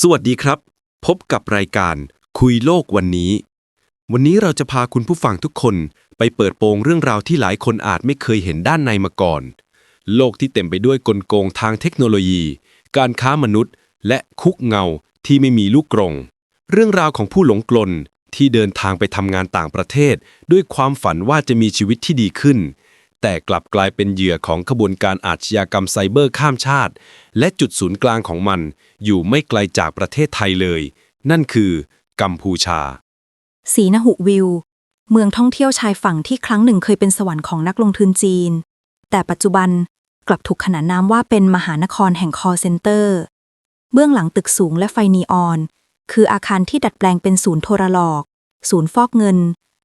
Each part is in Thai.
สวัสดีครับ พบกับรายการคุยโลกวันนี้ วันนี้เราจะพาคุณผู้ฟังทุกคนไปเปิดโปงเรื่องราวที่หลายคนอาจไม่เคยเห็นด้านในมาก่อน โลกที่เต็มไปด้วยกลโกงทางเทคโนโลยี การค้ามนุษย์ และคุกเงาที่ไม่มีลูกกรง เรื่องราวของผู้หลงกลนที่เดินทางไปทำงานต่างประเทศ ด้วยความฝันว่าจะมีชีวิตที่ดีขึ้น แต่กลับกลายเป็นเหยื่อของขบวนการอาชญากรรมไซเบอร์ข้ามชาติ และจุดศูนย์กลางของมัน อยู่ไม่ไกลจากประเทศไทยเลย นั่นคือ กัมพูชา สีนหุวิว เมืองท่องเที่ยวชายฝั่งที่ครั้งหนึ่งเคยเป็นสวรรค์ของนักลงทุนจีน แต่ปัจจุบันกลับถูกขนานนามว่าเป็นมหานครแห่งคอเซ็นเตอร์ เบื้องหลังตึกสูงและไฟนีออน คืออาคารที่ดัดแปลงเป็นศูนย์โทรหลอก ศูนย์ฟอกเงิน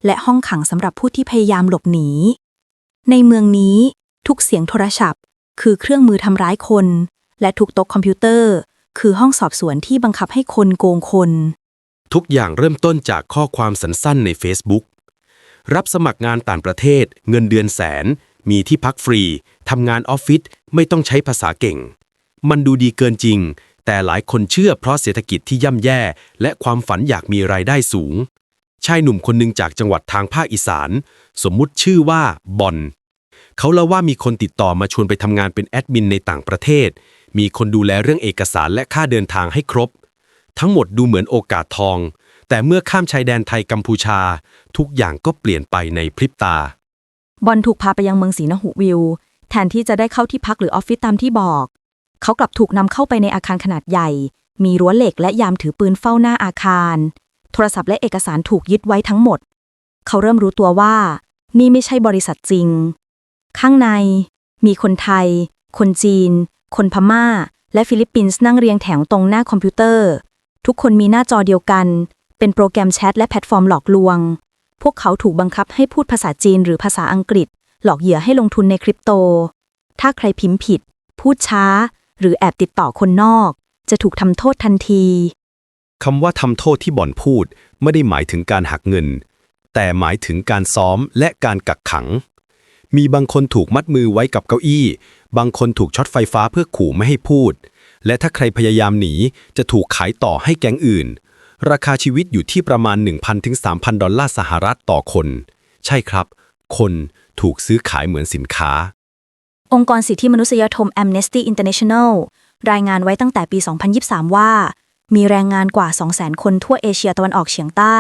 และห้องขังสำหรับผู้ที่พยายามหลบหนี ในเมืองนี้ทุกเสียงโทรศัพท์ คือเครื่องมือทำร้ายคน และทุกโต๊ะคอมพิวเตอร์ คือห้องสอบสวนที่บังคับให้คนโกงคน ทุกอย่างเริ่มต้นจากข้อความสั้นๆใน Facebook รับสมัครงานต่างประเทศ เงินเดือนแสน มีที่พักฟรี ทำงานออฟฟิศไม่ต้องใช้ภาษาเก่ง มันดูดีเกินจริง แต่หลายคนเชื่อเพราะเศรษฐกิจที่ย่ำแย่ และความฝันอยากมีรายได้สูง ชายหนุ่มคนหนึ่งจากจังหวัดทางภาคอีสาน สมมุติชื่อว่าบอน เขาเล่าว่ามีคนติดต่อมาชวนไปทำงานเป็นแอดมินในต่างประเทศ มีคนดูแลเรื่องเอกสารและค่าเดินทางให้ครบ ทั้งหมดดูเหมือนโอกาสทอง แต่เมื่อข้ามชายแดนไทยกัมพูชา ทุกอย่างก็เปลี่ยนไปในพริบตา บอลถูกพาไปยังเมืองศรีนหุวิว แทนที่จะได้เข้าที่พักหรือออฟฟิศตามที่บอก เขากลับถูกนำเข้าไปในอาคารขนาดใหญ่ มีรั้วเหล็กและยามถือปืนเฝ้าหน้าอาคาร โทรศัพท์และเอกสารถูกยึดไว้ทั้งหมด เขาเริ่มรู้ตัวว่า นี่ไม่ใช่บริษัทจริง ข้างใน มีคนไทย คนจีน คนพม่า และฟิลิปปินส์นั่งเรียงแถวตรงหน้าคอมพิวเตอร์ ทุกคนมีหน้าจอเดียวกัน เป็นโปรแกรมแชทและแพลตฟอร์มหลอกลวง พวกเขาถูกบังคับให้พูดภาษาจีนหรือภาษาอังกฤษ หลอกเหยื่อให้ลงทุนในคริปโต ถ้าใครพิมพ์ผิด พูดช้า หรือแอบติดต่อคนนอก จะถูกทำโทษทันทีคำว่าทำโทษที่บ่อนพูดไม่ได้หมายถึงการหักเงิน แต่หมายถึงการซ้อมและการกักขัง มีบางคนถูกมัดมือไว้กับเก้าอี้ บางคนถูกช็อตไฟฟ้าเพื่อขู่ไม่ให้พูด และถ้าใครพยายามหนีจะถูกขายต่อให้แก๊งอื่น ราคาชีวิตอยู่ที่ประมาณ 1,000ถึง3,000 ดอลลาร์สหรัฐต่อคน ใช่ครับ คนถูกซื้อขายเหมือนสินค้า องค์กรสิทธิมนุษยชน Amnesty International รายงานไว้ตั้งแต่ปี 2023 ว่า มีแรงงานกว่า 200,000 คนทั่วเอเชียตะวันออกเฉียงใต้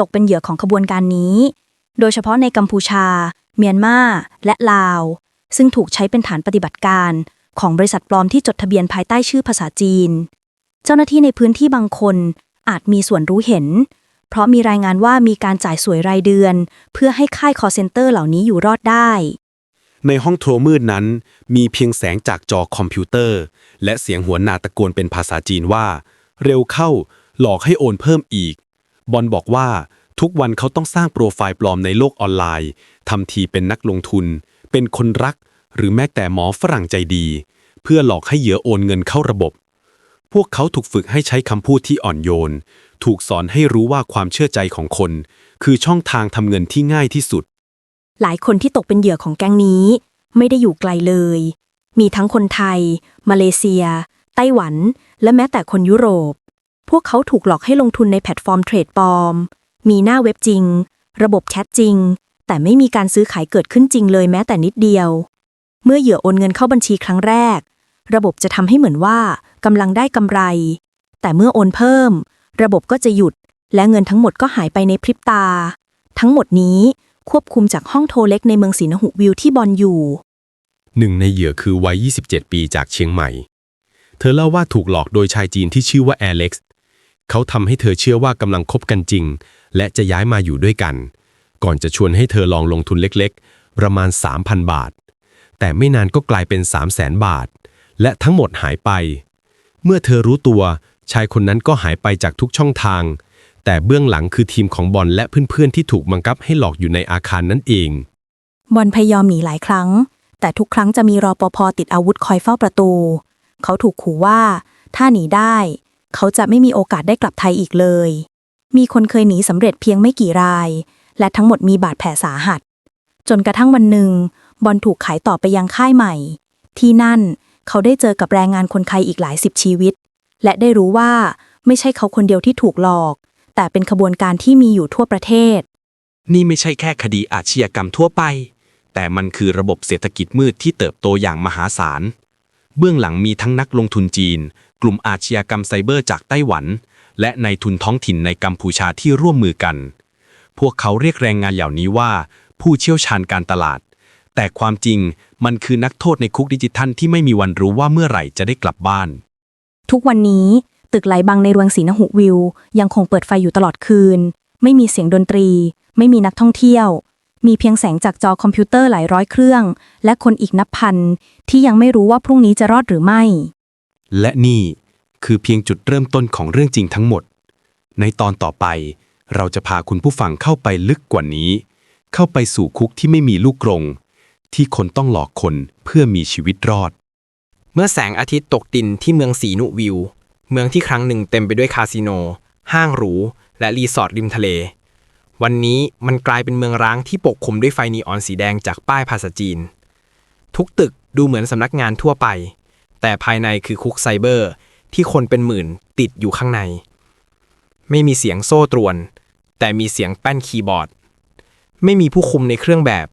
ตกเป็นเหยื่อของขบวนการนี้ โดยเฉพาะในกัมพูชา เมียนมาและลาว ซึ่งถูกใช้เป็นฐานปฏิบัติการของบริษัทปลอมที่จดทะเบียนภายใต้ชื่อภาษาจีน เจ้าหน้าที่ในพื้นที่บางคนอาจมีส่วนรู้เห็น เพราะมีรายงานว่ามีการจ่ายสวยรายเดือน เพื่อให้ค่ายคอเซ็นเตอร์เหล่านี้อยู่รอดได้ ในห้องโถมืดนั้น มีเพียงแสงจากจอคอมพิวเตอร์ และเสียงหัวหน้าตะโกนเป็นภาษาจีนว่า เร็วเข้า หลอกให้โอนเพิ่มอีก บอลบอกว่า ทุกวันเขาต้องสร้างโปรไฟล์ปลอมในโลกออนไลน์ทำทีเป็นนักลงทุน เป็นคนรัก หรือแม้แต่หมอฝรั่งใจดี เพื่อหลอกให้เหยื่อโอนเงินเข้าระบบ พวกเขาถูกฝึกให้ใช้คำพูดที่อ่อนโยน ถูกสอนให้รู้ว่าความเชื่อใจของคน คือช่องทางทำเงินที่ง่ายที่สุด หลายคนที่ตกเป็นเหยื่อของแก๊งนี้ ไม่ได้อยู่ไกลเลย มีทั้งคนไทย มาเลเซีย ไต้หวัน และแม้แต่คนยุโรป พวกเขาถูกหลอกให้ลงทุนในแพลตฟอร์มเทรดปลอม มีหน้าเว็บจริง ระบบแชทจริง แต่ไม่มีการซื้อขายเกิดขึ้นจริงเลยแม้แต่นิดเดียว เมื่อเหยื่อโอนเงินเข้าบัญชีครั้งแรก ระบบจะทำให้เหมือนว่ากำลังได้กำไร แต่เมื่อโอนเพิ่ม ระบบก็จะหยุด และเงินทั้งหมดก็หายไปในพริบตา ทั้งหมดนี้ควบคุมจากห้องโทรเล็กในเมืองศรีนหุวิวที่บอลอยู่ หนึ่งในเหยื่อคือวัย 27 ปีจากเชียงใหม่ เธอเล่าว่าถูกหลอกโดยชายจีนที่ชื่อว่าแอเล็กซ์ เขาทำให้เธอเชื่อว่ากำลังคบกันจริง และจะย้ายมาอยู่ด้วยกัน ก่อนจะชวนให้เธอลองลงทุนเล็กๆ ประมาณ 3,000 บาท แต่ไม่นานก็กลายเป็น 300,000บาท และทั้งหมดหายไป เมื่อเธอรู้ตัว ชายคนนั้นก็หายไปจากทุกช่องทาง แต่เบื้องหลังคือทีมของบอลและเพื่อนๆที่ถูกบังคับให้หลอกอยู่ในอาคารนั่นเอง บอลพยายามหนีหลายครั้ง แต่ทุกครั้งจะมีรอปภติดอาวุธคอยเฝ้าประตู เขาถูกขู่ว่า ถ้าหนีได้ เขาจะไม่มีโอกาสได้กลับไทยอีกเลย มีคนเคยหนีสำเร็จเพียงไม่กี่ราย และทั้งหมดมีบาดแผลสาหัส จนกระทั่งวันหนึ่ง บอลถูกขายต่อไปยังค่ายใหม่ ที่นั่นเขาได้เจอกับแรงงานคนไทยอีกหลายสิบชีวิต และได้รู้ว่าไม่ใช่เขาคนเดียวที่ถูกหลอก แต่เป็นขบวนการที่มีอยู่ทั่วประเทศ นี่ไม่ใช่แค่คดีอาชญากรรมทั่วไป แต่มันคือระบบเศรษฐกิจมืดที่เติบโตอย่างมหาศาล เบื้องหลังมีทั้งนักลงทุนจีน กลุ่มอาชญากรรมไซเบอร์จากไต้หวัน และในายทุนท้องถิ่นในกัมพูชาที่ร่วมมือกัน พวกเขาเรียกแรงงานเหล่านี้ว่า ผู้เชี่ยวชาญการตลาด แต่ความจริงมันคือนักโทษในคุกดิจิทัลที่ไม่มีวันรู้ว่าเมื่อไหร่จะได้กลับบ้าน ทุกวันนี้ตึกไหลบังในรวงศรีนหุวิว ยังคงเปิดไฟอยู่ตลอดคืน ไม่มีเสียงดนตรี ไม่มีนักท่องเที่ยว มีเพียงแสงจากจอคอมพิวเตอร์หลายร้อยเครื่อง และคนอีกนับพันที่ยังไม่รู้ว่าพรุ่งนี้จะรอดหรือไม่ และนี่ คือเพียงจุดเริ่มต้นของเรื่องจริงทั้งหมด ในตอนต่อไป เราจะพาคุณผู้ฟังเข้าไปลึกกว่านี้ เข้าไปสู่คุกที่ไม่มีลูกกรง ที่คนต้องหลอกคนเพื่อมีชีวิตรอด เมื่อแสงอาทิตย์ตกดินที่เมืองสีนุวิว เมืองที่ครั้งหนึ่งเต็มไปด้วยคาสิโน ห้างหรู และรีสอร์ทริมทะเล วันนี้มันกลายเป็นเมืองร้างที่ปกคลุมด้วยไฟนีออนสีแดงจากป้ายภาษาจีน ทุกตึกดูเหมือนสำนักงานทั่วไป แต่ภายในคือคุกไซเบอร์ ที่คนเป็นหมื่นติดอยู่ข้างใน ไม่มีเสียงโซ่ตรวน แต่มีเสียงแป้นคีย์บอร์ด ไม่มีผู้คุมในเครื่องแบบ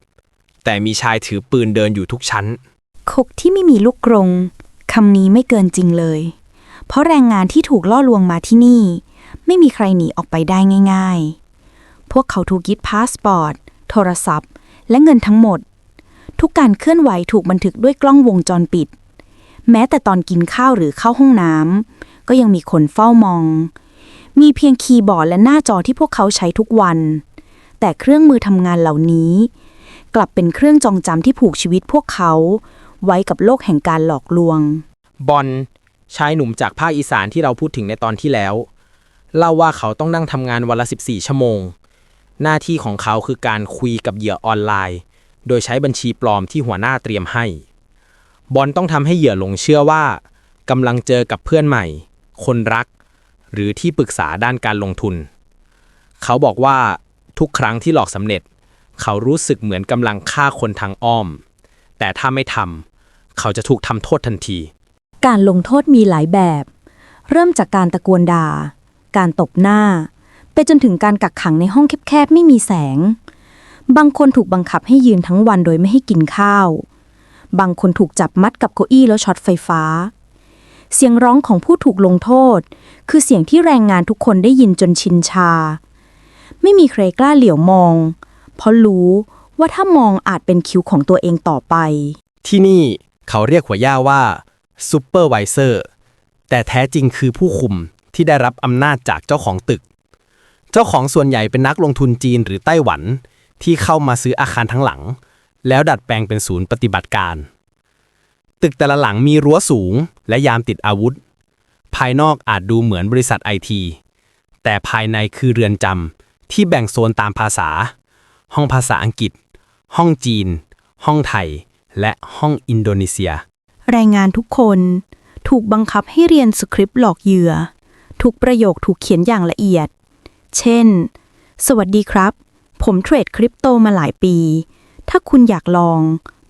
แต่มีชายถือปืนเดินอยู่ทุกชั้น คุกที่ไม่มีลูกกรงคำนี้ไม่เกินจริงเลย เพราะแรงงานที่ถูกล่อลวงมาที่นี่ ไม่มีใครหนีออกไปได้ง่าย ๆ พวกเขาถูกยึดพาสปอร์ต โทรศัพท์ และเงินทั้งหมด ทุกการเคลื่อนไหวถูกบันทึกด้วยกล้องวงจรปิด แม้แต่ตอนกินข้าวหรือเข้าห้องน้ำก็ยังมีคนเฝ้ามอง มีเพียงคีย์บอร์ดและหน้าจอที่พวกเขาใช้ทุกวัน แต่เครื่องมือทำงานเหล่านี้ กลับเป็นเครื่องจองจำที่ผูกชีวิตพวกเขา ไว้กับโลกแห่งการหลอกลวง บอลชายหนุ่มจากภาคอีสานที่เราพูดถึงในตอนที่แล้ว เล่าว่าเขาต้องนั่งทำงานวันละ 14 ชั่วโมง หน้าที่ของเขาคือการคุยกับเหยื่อออนไลน์ โดยใช้บัญชีปลอมที่หัวหน้าเตรียมให้ บอลต้องทำให้เหยื่อหลงเชื่อว่ากำลังเจอกับเพื่อนใหม่ คนรัก หรือที่ปรึกษาด้านการลงทุน เขาบอกว่าทุกครั้งที่หลอกสำเร็จ เขารู้สึกเหมือนกำลังฆ่าคนทางอ้อม แต่ถ้าไม่ทำเขาจะถูกทำโทษทันที การลงโทษมีหลายแบบ เริ่มจากการตะโกนด่า การตบหน้า ไปจนถึงการกักขังในห้องแคบๆไม่มีแสง บางคนถูกบังคับให้ยืนทั้งวันโดยไม่ให้กินข้าว บางคนถูกจับมัดกับเก้าอี้แล้วช็อตไฟฟ้า เสียงร้องของผู้ถูกลงโทษ คือเสียงที่แรงงานทุกคนได้ยินจนชินชา ไม่มีใครกล้าเหลียวมอง เพราะรู้ว่าถ้ามองอาจเป็นคิวของตัวเองต่อไป ที่นี่เขาเรียกหัวย่าว่าซูเปอร์ไวเซอร์แต่แท้จริงคือผู้คุมที่ได้รับอำนาจจากเจ้าของตึก เจ้าของส่วนใหญ่เป็นนักลงทุนจีนหรือไต้หวันที่เข้ามาซื้ออาคารทั้งหลัง แล้วดัดแปลงเป็นศูนย์ปฏิบัติการ ตึกแต่ละหลังมีรั้วสูง และยามติดอาวุธ ภายนอกอาจดูเหมือนบริษัทไอที แต่ภายในคือเรือนจำที่แบ่งโซนตามภาษา ห้องภาษาอังกฤษ ห้องจีน ห้องไทย และห้องอินโดนีเซีย แรงงานทุกคนถูกบังคับให้เรียนสคริปต์หลอกเหยื่อ ทุกประโยคถูกเขียนอย่างละเอียด เช่น สวัสดีครับ ผมเทรดคริปโตมาหลายปี ถ้าคุณอยากลอง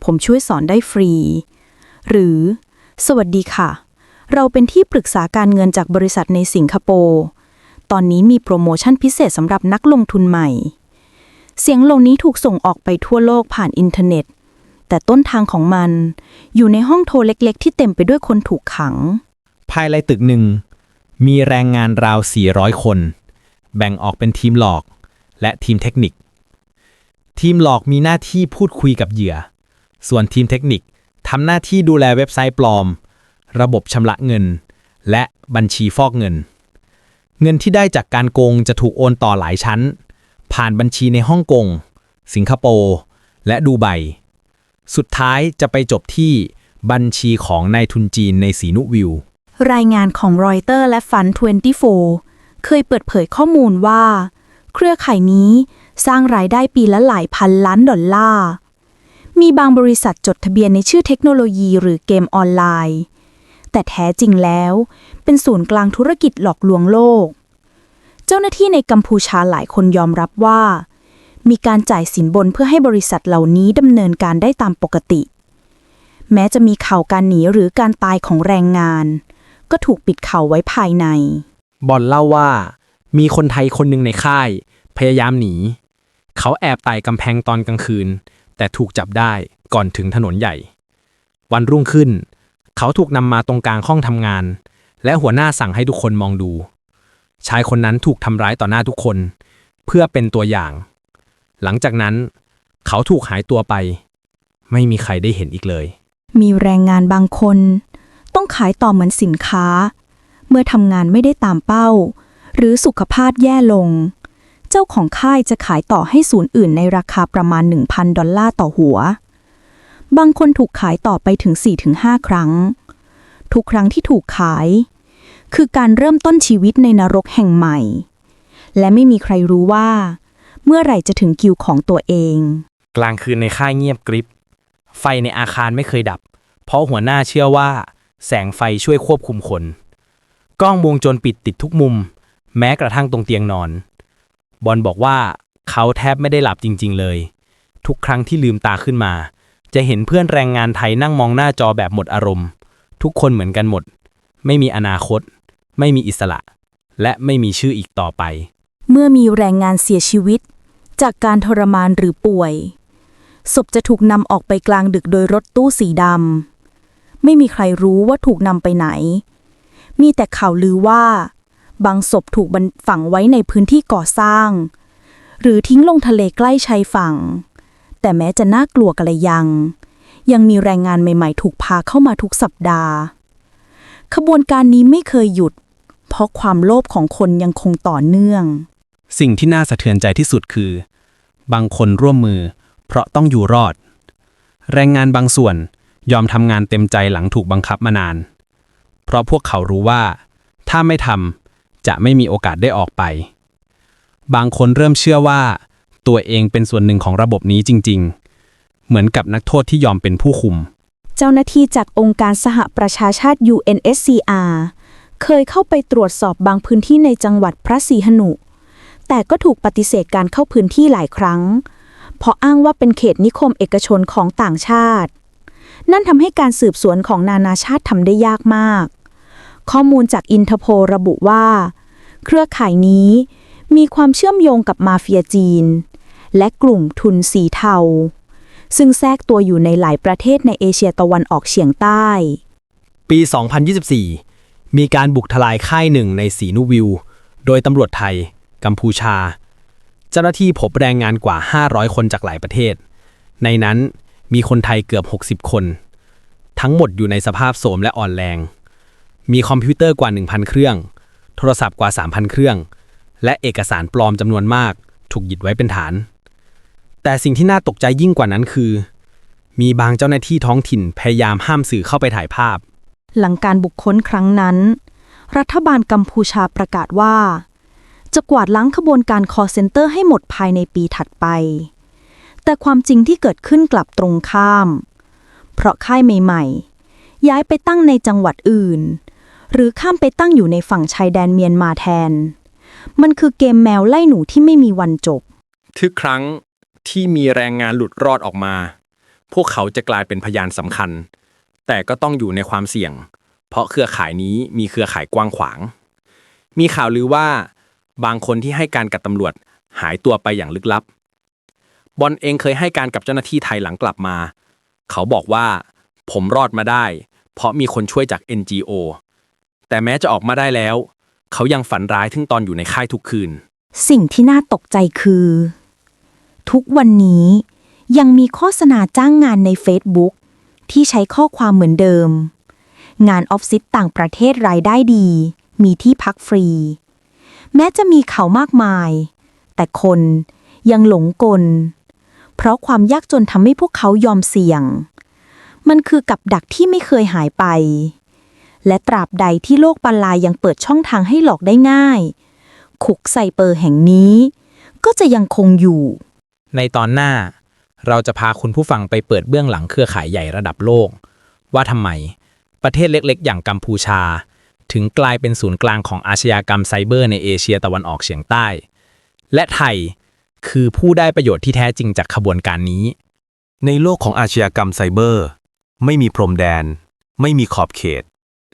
ผมช่วยสอนได้ฟรี หรือ สวัสดีค่ะ เราเป็นที่ปรึกษาการเงินจากบริษัทในสิงคโปร์ตอนนี้มีโปรโมชั่นพิเศษสำหรับนักลงทุนใหม่ เสียงเหล่านี้ถูกส่งออกไปทั่วโลกผ่านอินเทอร์เน็ต แต่ต้นทางของมัน อยู่ในห้องโทรเล็กๆ ที่เต็มไปด้วยคนถูกขัง ภายในตึกหนึ่ง มีแรงงานราว 400 คน แบ่งออกเป็นทีมหลอก และทีมเทคนิค ทีมหลอกมีหน้าที่พูดคุยกับเหยื่อ ส่วนทีมเทคนิคทำหน้าที่ดูแลเว็บไซต์ปลอม ระบบชำระเงิน และบัญชีฟอกเงิน เงินที่ได้จากการโกงจะถูกโอนต่อหลายชั้น ผ่านบัญชีในฮ่องกง สิงคโปร์และดูไบ สุดท้ายจะไปจบที่บัญชีของนายทุนจีนในสีนุวิว รายงานของรอยเตอร์และฟัน24 เคยเปิดเผยข้อมูลว่า เครือข่ายนี้ สร้างรายได้ปีละหลายพันล้านดอลลาร์ มีบางบริษัทจดทะเบียนในชื่อเทคโนโลยีหรือเกมออนไลน์ แต่แท้จริงแล้ว เป็นศูนย์กลางธุรกิจหลอกลวงโลก เจ้าหน้าที่ในกัมพูชาหลายคนยอมรับว่า มีการจ่ายสินบนเพื่อให้บริษัทเหล่านี้ดำเนินการได้ตามปกติ แม้จะมีข่าวการหนีหรือการตายของแรงงาน ก็ถูกปิดเขาวไว้ภายใน บอลเล่าว่า มีคนไทยคนหนึ่งในค่าย พยายามหนี เขาแอบไต่กำแพงตอนกลางคืน แต่ถูกจับได้ก่อนถึงถนนใหญ่ วันรุ่งขึ้น เขาถูกนำมาตรงกลางห้องทำงาน และหัวหน้าสั่งให้ทุกคนมองดู ชายคนนั้นถูกทำร้ายต่อหน้าทุกคน เพื่อเป็นตัวอย่าง หลังจากนั้น เขาถูกหายตัวไป ไม่มีใครได้เห็นอีกเลย มีแรงงานบางคน ต้องขายต่อเหมือนสินค้า เมื่อทำงานไม่ได้ตามเป้า หรือสุขภาพแย่ลง เจ้าของค่ายจะขายต่อให้ศูนย์อื่นในราคาประมาณ 1,000 ดอลลาร์ต่อหัว บางคนถูกขายต่อไปถึง 4-5 ครั้ง ทุกครั้งที่ถูกขาย คือการเริ่มต้นชีวิตในนรกแห่งใหม่ และไม่มีใครรู้ว่า เมื่อไหร่จะถึงคิวของตัวเอง กลางคืนในค่ายเงียบกริบ ไฟในอาคารไม่เคยดับ เพราะหัวหน้าเชื่อว่า แสงไฟช่วยควบคุมคน กล้องวงจรปิดติดทุกมุม แม้กระทั่งตรงเตียงนอน บอลบอกว่าเขาแทบไม่ได้หลับจริง ๆ เลย ทุกครั้งที่ลืมตาขึ้นมา จะเห็นเพื่อนแรงงานไทยนั่งมองหน้าจอแบบหมดอารมณ์ ทุกคนเหมือนกันหมด ไม่มีอนาคต ไม่มีอิสระ และไม่มีชื่ออีกต่อไป เมื่อมีแรงงานเสียชีวิต จากการทรมานหรือป่วย ศพจะถูกนำออกไปกลางดึกโดยรถตู้สีดำไม่มีใครรู้ว่าถูกนำไปไหน มีแต่ข่าวลือว่า บางศพถูกบรรฝังไว้ในพื้นที่ก่อสร้าง หรือทิ้งลงทะเลใกล้ชายฝั่ง แต่แม้จะน่ากลัวกระยัง ยังมีแรงงานใหม่ๆ ถูกพาเข้ามาทุกสัปดาห์ ขบวนการนี้ไม่เคยหยุด เพราะความโลภของคนยังคงต่อเนื่อง สิ่งที่น่าสะเทือนใจที่สุดคือ บางคนร่วมมือ เพราะต้องอยู่รอด แรงงานบางส่วนยอมทำงานเต็มใจหลังถูกบังคับมานาน เพราะพวกเขารู้ว่า ถ้าไม่ทำ จะไม่มีโอกาสได้ออกไป บางคนเริ่มเชื่อว่า ตัวเองเป็นส่วนหนึ่งของระบบนี้จริง ๆ เหมือนกับนักโทษที่ยอมเป็นผู้คุม เจ้าหน้าที่จากองค์การสหประชาชาติ UNSCR เคยเข้าไปตรวจสอบบางพื้นที่ในจังหวัดพระศรีหนุ แต่ก็ถูกปฏิเสธการเข้าพื้นที่หลายครั้ง เพราะอ้างว่าเป็นเขตนิคมเอกชนของต่างชาติ นั่นทำให้การสืบสวนของนานาชาติทำได้ยากมาก ข้อมูลจากอินเทอร์โพระบุว่า เครือข่ายนี้มีความเชื่อมโยงกับมาเฟียจีน และกลุ่มทุนสีเทา ซึ่งแทรกตัวอยู่ในหลายประเทศในเอเชียตะวันออกเฉียงใต้ ปี 2024 มีการบุกทลายค่ายหนึ่งในสีนุวิว โดยตำรวจไทย กัมพูชา เจ้าหน้าที่พบแรงงานกว่า 500 คนจากหลายประเทศ ในนั้นมีคนไทยเกือบ 60 คน ทั้งหมดอยู่ในสภาพโสมและอ่อนแรง มีคอมพิวเตอร์กว่า 1,000 เครื่อง โทรศัพท์กว่า 3,000 เครื่อง และเอกสารปลอมจำนวนมาก ถูกหยิดไว้เป็นฐาน แต่สิ่งที่น่าตกใจยิ่งกว่านั้นคือ มีบางเจ้าหน้าที่ท้องถิ่นพยายามห้ามสื่อเข้าไปถ่ายภาพ หลังการบุกค้นครั้งนั้น รัฐบาลกัมพูชาประกาศว่า จะกวาดล้างขบวนการคอเซ็นเตอร์ให้หมดภายในปีถัดไป แต่ความจริงที่เกิดขึ้นกลับตรงข้าม เพราะค่ายใหม่ ๆ ย้ายไปตั้งในจังหวัดอื่น หรือข้ามไปตั้งอยู่ในฝั่งชายแดนเมียนมาแทน มันคือเกมแมวไล่หนูที่ไม่มีวันจบ ทุกครั้งที่มีแรงงานหลุดรอดออกมา พวกเขาจะกลายเป็นพยานสำคัญ แต่ก็ต้องอยู่ในความเสี่ยง เพราะเครือข่ายนี้มีเครือข่ายกว้างขวาง มีข่าวลือว่าบางคนที่ให้การกับตำรวจหายตัวไปอย่างลึกลับ บอลเองเคยให้การกับเจ้าหน้าที่ไทยหลังกลับมา เขาบอกว่า ผมรอดมาได้ เพราะมีคนช่วยจาก NGO แต่แม้จะออกมาได้แล้ว เขายังฝันร้ายถึงตอนอยู่ในค่ายทุกคืน สิ่งที่น่าตกใจคือ ทุกวันนี้ยังมีโฆษณาจ้างงานใน Facebook ที่ใช้ข้อความเหมือนเดิม งานออฟฟิศต่างประเทศรายได้ดี มีที่พักฟรี แม้จะมีข่าวมากมาย แต่คนยังหลงกล เพราะความยากจนทำให้พวกเขายอมเสี่ยง มันคือกับดักที่ไม่เคยหายไป และตราบใดที่โลกปันลายยังเปิดช่องทางให้หลอกได้ง่าย คุกไซเปอร์แห่งนี้ ก็จะยังคงอยู่ ในตอนหน้า เราจะพาคุณผู้ฟังไปเปิดเบื้องหลังเครือข่ายใหญ่ระดับโลก ว่าทำไม ประเทศเล็กๆ อย่างกัมพูชา ถึงกลายเป็นศูนย์กลางของอาชญากรรมไซเบอร์ในเอเชียตะวันออกเฉียงใต้ และไทยคือผู้ได้ประโยชน์ที่แท้จริงจากขบวนการนี้ ในโลกของอาชญากรรมไซเบอร์ ไม่มีพรมแดน ไม่มีขอบเขต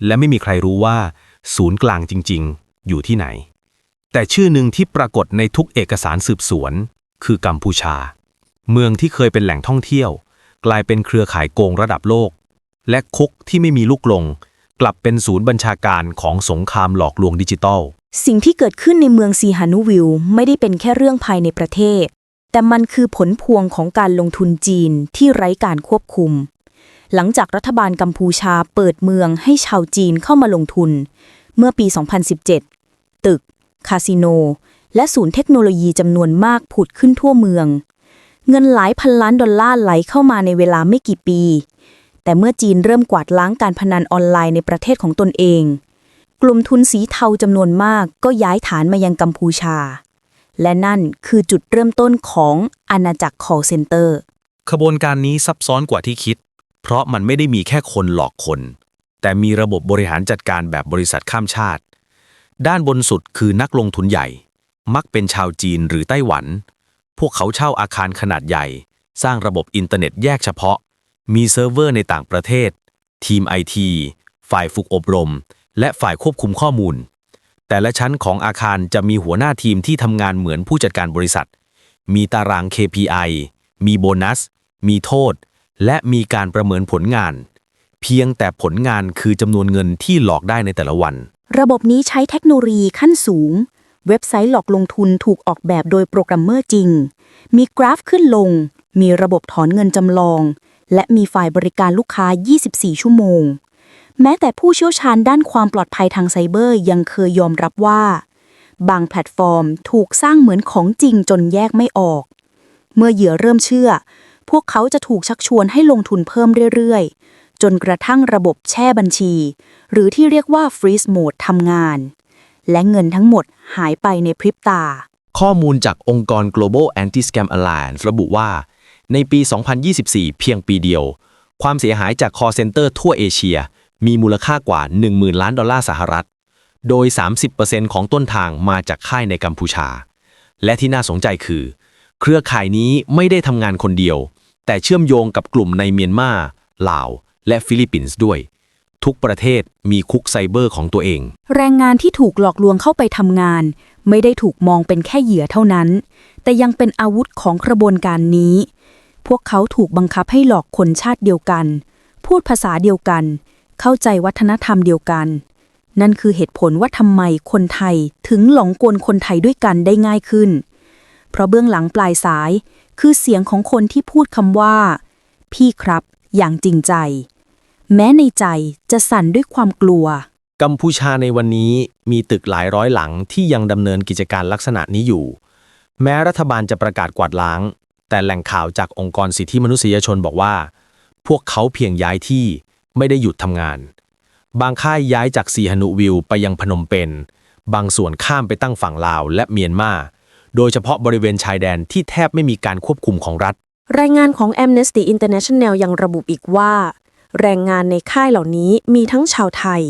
และไม่มีใครรู้ว่า ศูนย์กลางจริง ๆ อยู่ที่ไหน แต่ชื่อหนึ่งที่ปรากฏในทุกเอกสารสืบสวน คือกัมพูชา เมืองที่เคยเป็นแหล่งท่องเที่ยว กลายเป็นเครือข่ายโกงระดับโลก และคุกที่ไม่มีลูกลง กลับเป็นศูนย์บัญชาการของสงครามหลอกลวงดิจิทัลสิ่งที่เกิดขึ้นในเมืองซีฮานุวิลไม่ได้เป็นแค่เรื่องภายในประเทศ แต่มันคือผลพวงของการลงทุนจีนที่ไร้การควบคุม หลังจากรัฐบาลกัมพูชาเปิดเมืองให้ชาวจีนเข้ามาลงทุน เมื่อปี 2017 ตึก คาสิโน และศูนย์เทคโนโลยีจำนวนมากผุดขึ้นทั่วเมือง เงินหลายพันล้านดอลลาร์ไหลเข้ามาในเวลาไม่กี่ปี แต่เมื่อจีนเริ่มกวาดล้างการพนันออนไลน์ในประเทศของตนเอง กลุ่มทุนสีเทาจำนวนมากก็ย้ายฐานมายังกัมพูชา และนั่นคือจุดเริ่มต้นของอาณาจักร call center ขบวนการนี้ซับซ้อนกว่าที่คิด เพราะมันไม่ได้มีแค่คนหลอกคน แต่มีระบบบริหารจัดการแบบบริษัทข้ามชาติ ด้านบนสุดคือนักลงทุนใหญ่ มักเป็นชาวจีนหรือไต้หวัน พวกเขาเช่าอาคารขนาดใหญ่ สร้างระบบอินเทอร์เน็ตแยกเฉพาะ มีเซิร์ฟเวอร์ในต่างประเทศ ทีมไอทีฝ่ายฝึกอบรม และฝ่ายควบคุมข้อมูล แต่ละชั้นของอาคารจะมีหัวหน้าทีมที่ทำงานเหมือนผู้จัดการบริษัท มีตาราง KPI มีโบนัส มีโทษ และมีการประเมินผลงาน เพียงแต่ผลงานคือจำนวนเงินที่หลอกได้ในแต่ละวัน ระบบนี้ใช้เทคโนโลยีขั้นสูง เว็บไซต์หลอกลงทุนถูกออกแบบโดยโปรแกรมเมอร์จริง มีกราฟขึ้นลง มีระบบถอนเงินจำลอง และมีฝ่ายบริการลูกค้า 24 ชั่วโมง แม้แต่ผู้เชี่ยวชาญด้านความปลอดภัยทางไซเบอร์ยังเคยยอมรับว่า บางแพลตฟอร์มถูกสร้างเหมือนของจริงจนแยกไม่ออก เมื่อเหยื่อเริ่มเชื่อ พวกเขาจะถูกชักชวนให้ลงทุนเพิ่มเรื่อยๆ จนกระทั่งระบบแช่บัญชี หรือที่เรียกว่า freeze mode ทำงาน และเงินทั้งหมดหายไปในพริบตา ข้อมูลจากองค์กร Global Anti-Scam Alliance ระบุว่า ในปี 2024 เพียงปีเดียว ความเสียหายจาก call center ทั่วเอเชีย มีมูลค่ากว่า 10,000 ล้านดอลลาร์สหรัฐ โดย 30%ของต้นทางมาจากค่ายในกัมพูชา และที่น่าสนใจคือ เครือข่ายนี้ไม่ได้ทำงานคนเดียว แต่เชื่อมโยงกับกลุ่มในเมียนมาลาว และฟิลิปปินส์ด้วย ทุกประเทศมีคุกไซเบอร์ของตัวเอง แรงงานที่ถูกหลอกลวงเข้าไปทำงาน ไม่ได้ถูกมองเป็นแค่เหยื่อเท่านั้น แต่ยังเป็นอาวุธของกระบวนการนี้ พวกเขาถูกบังคับให้หลอกคนชาติเดียวกัน พูดภาษาเดียวกัน เข้าใจวัฒนธรรมเดียวกัน นั่นคือเหตุผลว่าทำไมคนไทยถึงหลงกลคนไทยด้วยกันได้ง่ายขึ้น เพราะเบื้องหลังปลายสาย คือเสียงของคนที่พูดคำว่า พี่ครับ อย่างจริงใจ แม้ในใจจะสั่นด้วยความกลัว กัมพูชาในวันนี้มีตึกหลายร้อยหลังที่ยังดำเนินกิจการลักษณะนี้อยู่ แม้รัฐบาลจะประกาศกวาดล้าง แต่แหล่งข่าวจากองค์กรสิทธิมนุษยชนบอกว่า พวกเขาเพียงย้ายที่ไม่ได้หยุดทำงาน บางค่ายย้ายจากสีหนุวิวไปยังพนมเปญบางส่วนข้ามไปตั้งฝั่งลาวและเมียนมา โดยเฉพาะบริเวณชายแดนที่แทบไม่มีการควบคุมของรัฐ รายงานของ Amnesty International ยังระบุอีกว่า แรงงานในค่ายเหล่านี้มีทั้งชาวไทย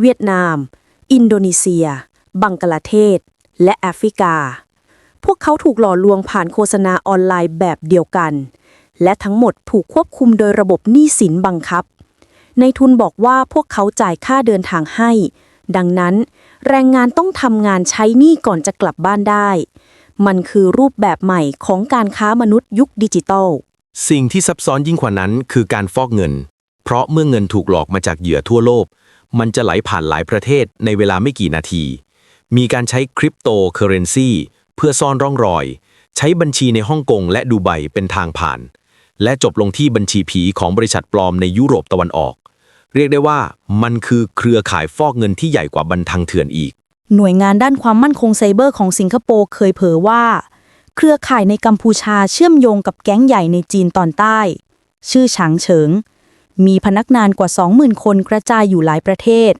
เวียดนาม อินโดนีเซีย บังกลาเทศ และแอฟริกา พวกเขาถูกหล่อลวงผ่านโฆษณาออนไลน์แบบเดียวกัน และทั้งหมดถูกควบคุมโดยระบบหนี้สินบังคับ ในทุนบอกว่าพวกเขาจ่ายค่าเดินทางให้ ดังนั้น แรงงานต้องทำงานใช้หนี้ก่อนจะกลับบ้านได้ มันคือรูปแบบใหม่ของการค้ามนุษย์ยุคดิจิตอล สิ่งที่ซับซ้อนยิ่งกว่านั้นคือการฟอกเงิน เพราะเมื่อเงินถูกหลอกมาจากเหยื่อทั่วโลก มันจะไหลผ่านหลายประเทศในเวลาไม่กี่นาที มีการใช้คริปโตเคอเรนซีเพื่อซ่อนร่องรอย ใช้บัญชีในฮ่องกงและดูไบเป็นทางผ่าน และจบลงที่บัญชีผีของบริษัทปลอมในยุโรปตะวันออก เรียกได้ว่ามันคือเครือข่ายฟอกเงินที่ใหญ่กว่าบันทังเถื่อนอีก หน่วยงานด้านความมั่นคงไซเบอร์ของสิงคโปร์เคยเผยว่า เครือข่ายในกัมพูชาเชื่อมโยงกับแก๊งใหญ่ในจีนตอนใต้ ชื่อฉางเฉิง มีพนักงานกว่า 20,000 คนกระจายอยู่หลายประเทศ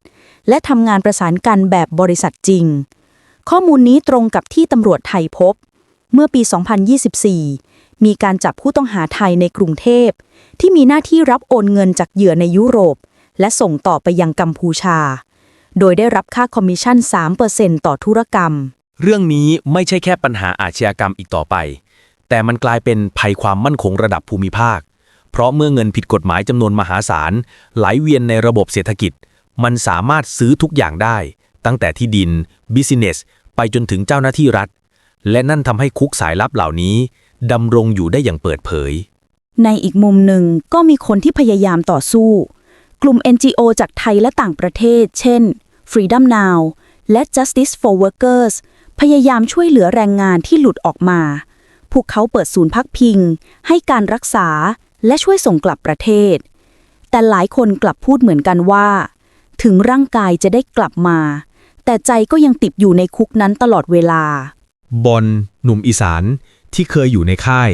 และทำงานประสานกันแบบบริษัทจริง ข้อมูลนี้ตรงกับที่ตำรวจไทยพบ เมื่อปี 2024 มีการจับผู้ต้องหาไทยในกรุงเทพ ที่มีหน้าที่รับโอนเงินจากเหยื่อในยุโรป และส่งต่อไปยังกัมพูชา โดยได้รับค่าคอมมิชชั่น 3%ต่อธุรกรรม เรื่องนี้ไม่ใช่แค่ปัญหาอาชญากรรมอีกต่อไป แต่มันกลายเป็นภัยความมั่นคงระดับภูมิภาค เพราะเมื่อเงินผิดกฎหมายจำนวนมหาศาลไหลเวียนในระบบเศรษฐกิจ มันสามารถซื้อทุกอย่างได้ ตั้งแต่ที่ดินบิสเนสไปจนถึงเจ้าหน้าที่รัฐ และนั่นทำให้คุกสายลับเหล่านี้ดำรงอยู่ได้อย่างเปิดเผย ในอีกมุมหนึ่งก็มีคนที่พยายามต่อสู้ กลุ่ม NGO จากไทยและต่างประเทศ เช่น Freedom Now และ Justice for Workers พยายามช่วยเหลือแรงงานที่หลุดออกมา พวกเขาเปิดศูนย์พักพิง ให้การรักษาและช่วยส่งกลับประเทศ แต่หลายคนกลับพูดเหมือนกันว่า ถึงร่างกายจะได้กลับมา แต่ใจก็ยังติดอยู่ในคุกนั้นตลอดเวลา บอลหนุ่มอีสานที่เคยอยู่ในค่าย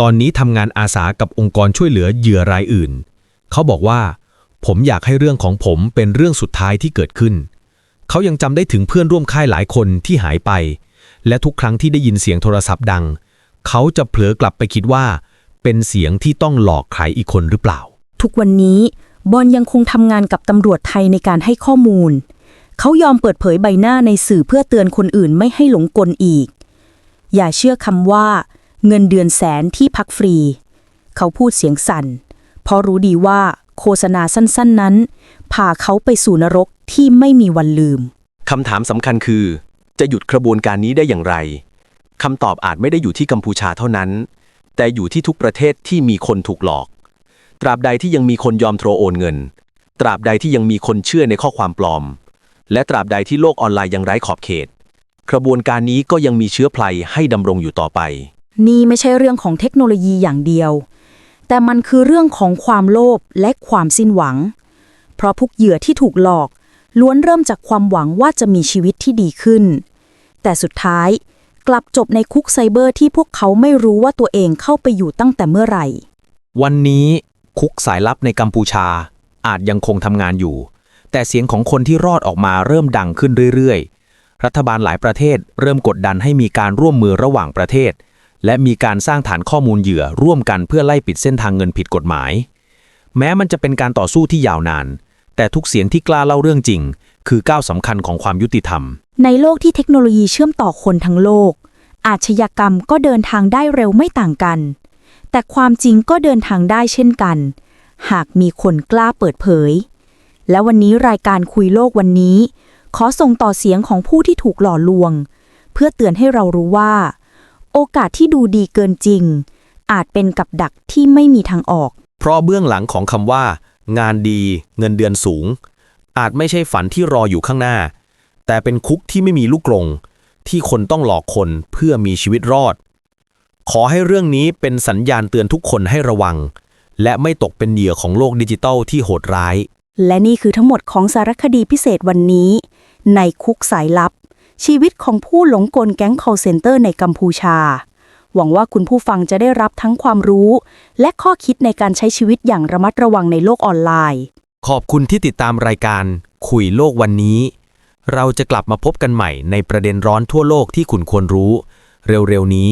ตอนนี้ทำงานอาสากับองค์กรช่วยเหลือเหยื่อรายอื่น เขาบอกว่า ผมอยากให้เรื่องของผมเป็นเรื่องสุดท้ายที่เกิดขึ้น เขายังจำได้ถึงเพื่อนร่วมค่ายหลายคนที่หายไป และทุกครั้งที่ได้ยินเสียงโทรศัพท์ดัง เขาจะเผลอกลับไปคิดว่า เป็นเสียงที่ต้องหลอกใครอีกคนหรือเปล่า ทุกวันนี้บอลยังคงทำงานกับตำรวจไทยในการให้ข้อมูล เขายอมเปิดเผยใบหน้าในสื่อเพื่อเตือนคนอื่นไม่ให้หลงกลอีก อย่าเชื่อคำว่า เงินเดือนแสนที่พักฟรี เขาพูดเสียงสั่น เพราะรู้ดีว่า โฆษณาสั้นๆนั้น พาเขาไปสู่นรกที่ไม่มีวันลืม คำถามสำคัญคือ จะหยุดกระบวนการนี้ได้อย่างไรคำตอบอาจไม่ได้อยู่ที่กัมพูชาเท่านั้น แต่อยู่ที่ทุกประเทศที่มีคนถูกหลอก ตราบใดที่ยังมีคนยอมโทรโอนเงิน ตราบใดที่ยังมีคนเชื่อในข้อความปลอม และตราบใดที่โลกออนไลน์ยังไร้ขอบเขต กระบวนการนี้ก็ยังมีเชื้อไพลให้ดำรงอยู่ต่อไป นี่ไม่ใช่เรื่องของเทคโนโลยีอย่างเดียว แต่มันคือเรื่องของความโลภและความสิ้นหวัง เพราะพวกเหยื่อที่ถูกหลอกล้วนเริ่มจากความหวังว่าจะมีชีวิตที่ดีขึ้น แต่สุดท้ายกลับจบในคุกไซเบอร์ที่พวกเขาไม่รู้ว่าตัวเองเข้าไปอยู่ตั้งแต่เมื่อไหร่ วันนี้คุกสายลับในกัมพูชา อาจยังคงทำงานอยู่ แต่เสียงของคนที่รอดออกมาเริ่มดังขึ้นเรื่อยๆ รัฐบาลหลายประเทศเริ่มกดดันให้มีการร่วมมือระหว่างประเทศ และมีการสร้างฐานข้อมูลเหยื่อร่วมกันเพื่อไล่ปิดเส้นทางเงินผิดกฎหมาย แม้มันจะเป็นการต่อสู้ที่ยาวนาน แต่ทุกเสียงที่กล้าเล่าเรื่องจริง คือก้าวสำคัญของความยุติธรรม ในโลกที่เทคโนโลยีเชื่อมต่อคนทั้งโลก อาชญากรรมก็เดินทางได้เร็วไม่ต่างกัน แต่ความจริงก็เดินทางได้เช่นกัน หากมีคนกล้าเปิดเผย และวันนี้รายการคุยโลกวันนี้ ขอส่งต่อเสียงของผู้ที่ถูกหล่อลวง เพื่อเตือนให้เรารู้ว่า โอกาสที่ดูดีเกินจริง อาจเป็นกับดักที่ไม่มีทางออก เพราะเบื้องหลังของคำว่า งานดี เงินเดือนสูง อาจไม่ใช่ฝันที่รออยู่ข้างหน้า แต่เป็นคุกที่ไม่มีลูกกรงที่คนต้องหลอกคนเพื่อมีชีวิตรอด ขอให้เรื่องนี้เป็นสัญญาณเตือนทุกคนให้ระวัง และไม่ตกเป็นเหยื่อของโลกดิจิตัลที่โหดร้าย และนี่คือทั้งหมดของสารคดีพิเศษวันนี้ ในคุกสายลับ ชีวิตของผู้หลงกลแก๊ง call center ในกัมพูชา หวังว่าคุณผู้ฟังจะได้รับทั้งความรู้ และข้อคิดในการใช้ชีวิตอย่างระมัดระวังในโลกออนไลน์ ขอบคุณที่ติดตามรายการ คุยโลกวันนี้ เราจะกลับมาพบกันใหม่ในประเด็นร้อนทั่วโลกที่คุณควรรู้ เร็วๆนี้